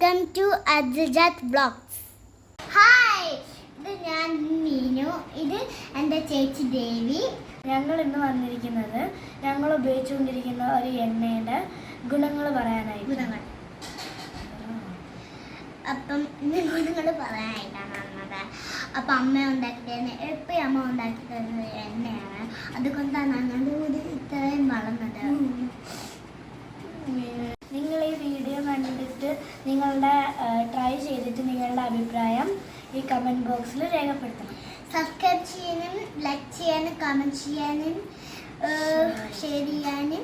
Welcome to അജിജാത് blogs hi ഇത് ഞാൻ മീനു. ഇത് എന്റെ ചേച്ചി ദേവി. ഞങ്ങൾ ഇന്ന് വന്നിരിക്കുന്നത് ഞങ്ങൾ ഉപയോഗിച്ചുകൊണ്ടിരിക്കുന്ന ഒരു എണ്ണയുടെ ഗുണങ്ങൾ പറയാനായി ഗുണങ്ങൾ. അപ്പം ഇന്ന് ഗുണങ്ങൾ പറയാനായിട്ടാണ് വന്നത്. അപ്പം അമ്മ ഉണ്ടാക്കി തരുന്ന എപ്പോഴും അമ്മ ഉണ്ടാക്കി തരുന്ന എണ്ണയാണ്. അതുകൊണ്ടാണ് ഞങ്ങളുടെ കൂടി ഇത്രയും വളർന്നത് നിങ്ങൾ ഈ വീഡിയോ കണ്ടിട്ട് നിങ്ങളുടെ ട്രൈ ചെയ്തിട്ട് നിങ്ങളുടെ അഭിപ്രായം ഈ കമന്റ് ബോക്സിൽ രേഖപ്പെടുത്തണം. സബ്സ്ക്രൈബ് ചെയ്യാനും ലൈക്ക് ചെയ്യാനും കമന്റ് ചെയ്യാനും ഷെയർ ചെയ്യാനും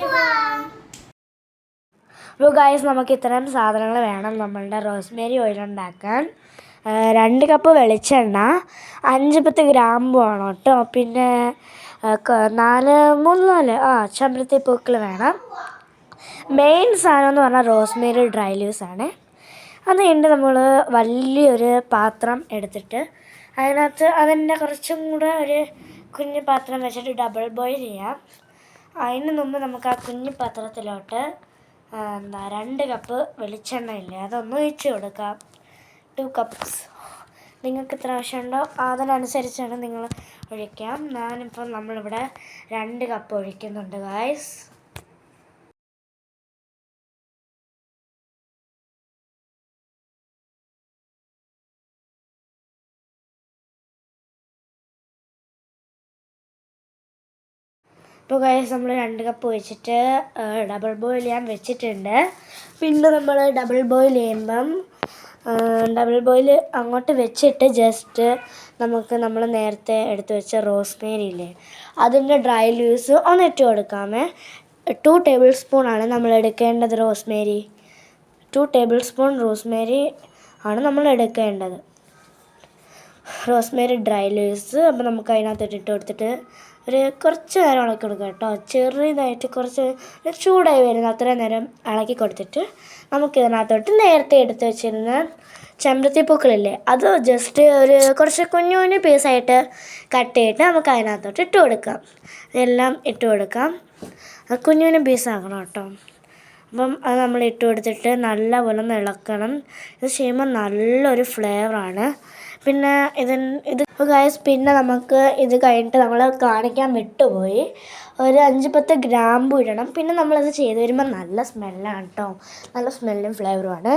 പോവാം. അപ്പോൾ ഗായസ് നമുക്ക് ഇത്തരം സാധനങ്ങൾ വേണം നമ്മളുടെ റോസ്മേരി ഓയിൽ ഉണ്ടാക്കാൻ. രണ്ട് കപ്പ് വെളിച്ചെണ്ണ അഞ്ച് പത്ത് ഗ്രാമ്പു വേണം കേട്ടോ പിന്നെ നാല് മൂന്ന് നാല് ആ ചമ്പരത്തി പൂക്കൾ വേണം. മെയിൻ സാധനം എന്ന് പറഞ്ഞാൽ റോസ്മേരി ഡ്രൈ ലീവ്സ് ആണ്. അത് കഴിഞ്ഞിട്ട് നമ്മൾ വലിയൊരു പാത്രം എടുത്തിട്ട് അതിനകത്ത് അതിന്റെ കുറച്ചും കൂടെ ഒരു കുഞ്ഞു പാത്രം വെച്ചിട്ട് ഡബിൾ ബോയിൽ ചെയ്യാം. അതിന് മുമ്പ് നമുക്ക് ആ കുഞ്ഞു പാത്രത്തിലോട്ട് എന്താ രണ്ട് കപ്പ് വെളിച്ചെണ്ണ ഇല്ലേ അതൊന്ന് ഒഴിച്ച് കൊടുക്കാം. ടു കപ്സ് നിങ്ങൾക്ക് എത്ര ആവശ്യമുണ്ടോ? അതിനനുസരിച്ചാണ് നിങ്ങൾ ഒഴിക്കാം. ഞാനിപ്പോൾ നമ്മളിവിടെ രണ്ട് കപ്പ് ഒഴിക്കുന്നുണ്ട് ഗായ്സ് ഇപ്പോൾ കഴിഞ്ഞ നമ്മൾ രണ്ട് കപ്പ് വെച്ചിട്ട് ഡബിൾ ബോയിൽ ചെയ്യാൻ വെച്ചിട്ടുണ്ട്. പിന്നെ നമ്മൾ ഡബിൾ ബോയിൽ ചെയ്യുമ്പം ഡബിൾ ബോയിൽ അങ്ങോട്ട് വെച്ചിട്ട് ജസ്റ്റ് നമുക്ക് നമ്മൾ നേരത്തെ എടുത്തു വെച്ച റോസ്മേരി ഇല്ലേ അതിന്റെ ഡ്രൈ ലീവ്സ് ഒന്ന് ഇട്ട് കൊടുക്കാമേ. ടു ടേബിൾ സ്പൂണാണ് നമ്മൾ എടുക്കേണ്ടത് rosemary two tablespoon rosemary ആണ് നമ്മൾ എടുക്കേണ്ടത്. റോസ്മേരി ഡ്രൈ ലീവ്സ് അപ്പോൾ നമുക്ക് അതിനകത്ത് ഇട്ടിട്ട് കൊടുത്തിട്ട് ഒരു കുറച്ച് നേരം ഇളക്കി കൊടുക്കുക കേട്ടോ. ചെറുതായിട്ട് കുറച്ച് ചൂടായി വരുന്ന അത്രയും നേരം ഇളക്കി കൊടുത്തിട്ട് നമുക്ക് ഇതിനകത്തോട്ട് നേരത്തെ എടുത്ത് വെച്ചിരുന്ന ചെമ്പരത്തി പൂക്കളില്ലേ അത് ജസ്റ്റ് ഒരു കുറച്ച് കുഞ്ഞു കുഞ്ഞു പീസായിട്ട് കട്ട് ചെയ്തിട്ട് നമുക്ക് അതിനകത്തോട്ട് ഇട്ട് കൊടുക്കാം. ഇതെല്ലാം ഇട്ട് കൊടുക്കാം. അത് കുഞ്ഞു കുഞ്ഞു പീസാക്കണം കേട്ടോ. അപ്പം അത് നമ്മൾ ഇട്ട് കൊടുത്തിട്ട് നല്ലപോലെ ഒന്ന് ഇളക്കണം. ഇത് ചെയ്യുമ്പോൾ നല്ലൊരു ഫ്ലേവറാണ് പിന്നെ ഇതിൻ ഇത് ഗൈസ് പിന്നെ നമുക്ക് ഇത് കഴിഞ്ഞിട്ട് നമ്മൾ കാണിക്കാൻ വിട്ടുപോയി. ഒരു അഞ്ച് പത്ത് ഗ്രാമ്പു ഇടണം. പിന്നെ നമ്മളത് ചെയ്ത് വരുമ്പോൾ നല്ല സ്മെല്ലാണ് കേട്ടോ നല്ല സ്മെല്ലും ഫ്ലേവറുമാണ്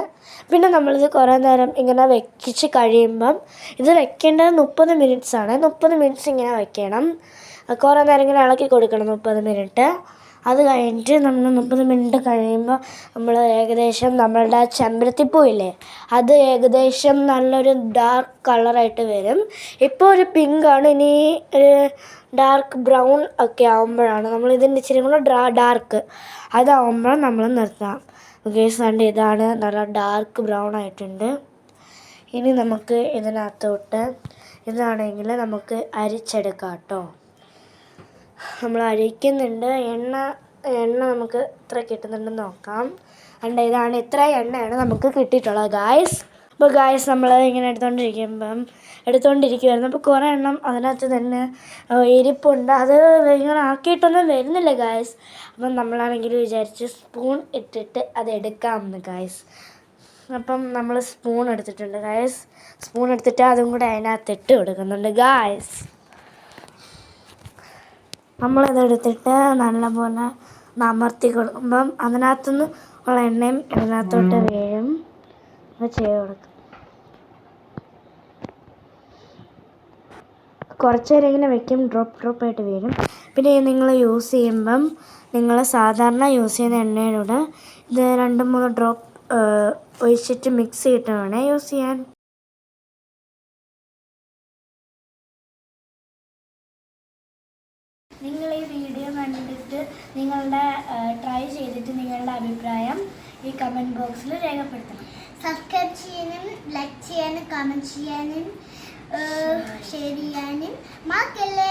പിന്നെ നമ്മളിത് കുറേ നേരം ഇങ്ങനെ വെക്കിച്ച് കഴിയുമ്പം ഇത് വെക്കേണ്ടത് മുപ്പത് മിനിറ്റ്സ് ആണ്. മുപ്പത് മിനിറ്റ്സ് ഇങ്ങനെ വെക്കണം. കുറേ നേരം ഇങ്ങനെ ഇളക്കി കൊടുക്കണം മുപ്പത് മിനിറ്റ് അത് കഴിഞ്ഞിട്ട് നമ്മൾ മുപ്പത് മിനിറ്റ് കഴിയുമ്പോൾ നമ്മൾ ഏകദേശം നമ്മളുടെ പോയില്ലേ അത് ഏകദേശം നല്ലൊരു ഡാർക്ക് കളറായിട്ട് വരും. ഇപ്പോൾ ഒരു പിങ്കാണ് ഇനി ഒരു ഡാർക്ക് ബ്രൗൺ ഒക്കെ ആകുമ്പോഴാണ് നമ്മൾ ഇതിന്റെ ഇച്ചിരി കൂടെ ഡ്രാ ഡാർക്ക് അതാവുമ്പോൾ നമ്മൾ നിർത്താം. ഓക്കെ കണ്ട് ഇതാണ് നല്ല ഡാർക്ക് ബ്രൗൺ ആയിട്ടുണ്ട്. ഇനി നമുക്ക് ഇതിനകത്തോട്ട് ഇതാണെങ്കിൽ നമുക്ക് അരിച്ചെടുക്കാം കേട്ടോ. നമ്മൾ അഴിക്കുന്നുണ്ട് എണ്ണ എണ്ണ നമുക്ക് എത്ര കിട്ടുന്നുണ്ടെന്ന് നോക്കാം. അണ്ട ഇതാണ് ഇത്ര എണ്ണയാണ് നമുക്ക് കിട്ടിയിട്ടുള്ളത് ഗായ്സ് അപ്പോൾ ഗായ്സ് നമ്മൾ ഇങ്ങനെ എടുത്തുകൊണ്ടിരിക്കുമ്പം എടുത്തുകൊണ്ടിരിക്കുമായിരുന്നു അപ്പോൾ കുറേ എണ്ണം അതിനകത്ത് തന്നെ ഇരിപ്പുണ്ട്. അത് ഇങ്ങനെ ആക്കിയിട്ടൊന്നും വരുന്നില്ല ഗായ്സ് അപ്പം നമ്മളാണെങ്കിൽ വിചാരിച്ച് സ്പൂൺ ഇട്ടിട്ട് അത് എടുക്കാമെന്ന് ഗായ്സ് അപ്പം നമ്മൾ സ്പൂൺ എടുത്തിട്ടുണ്ട് ഗായ്സ് സ്പൂൺ എടുത്തിട്ട് അതും കൂടെ അതിനകത്ത് ഇട്ട് കൊടുക്കുന്നുണ്ട് ഗായ്സ് നമ്മളിതെടുത്തിട്ട് നല്ലപോലെ ഒന്ന് അമർത്തി കൊടുക്കുമ്പം അതിനകത്തുനിന്ന് ഉള്ള എണ്ണയും ഇതിനകത്തോട്ട് വീഴും അത് ചെയ്ത് കൊടുക്കും. കുറച്ച് നേരം ഇങ്ങനെ വെക്കും. ഡ്രോപ്പ് ഡ്രോപ്പ് ആയിട്ട് വീഴും പിന്നെ നിങ്ങൾ യൂസ് ചെയ്യുമ്പം നിങ്ങൾ സാധാരണ യൂസ് ചെയ്യുന്ന എണ്ണയിലൂടെ ഇത് രണ്ട് മൂന്ന് ഡ്രോപ്പ് ഒഴിച്ചിട്ട് മിക്സ് ചെയ്തിട്ട് വേണേ യൂസ് ചെയ്യാൻ. നിങ്ങൾ ഈ വീഡിയോ കണ്ടിട്ട് നിങ്ങളുടെ ട്രൈ ചെയ്തിട്ട് നിങ്ങളുടെ അഭിപ്രായം ഈ കമന്റ് ബോക്സിൽ രേഖപ്പെടുത്തണം. സബ്സ്ക്രൈബ് ചെയ്യാനും ലൈക്ക് ചെയ്യാനും കമന്റ് ചെയ്യാനും ഷെയർ ചെയ്യാനും മറക്കല്ലേ.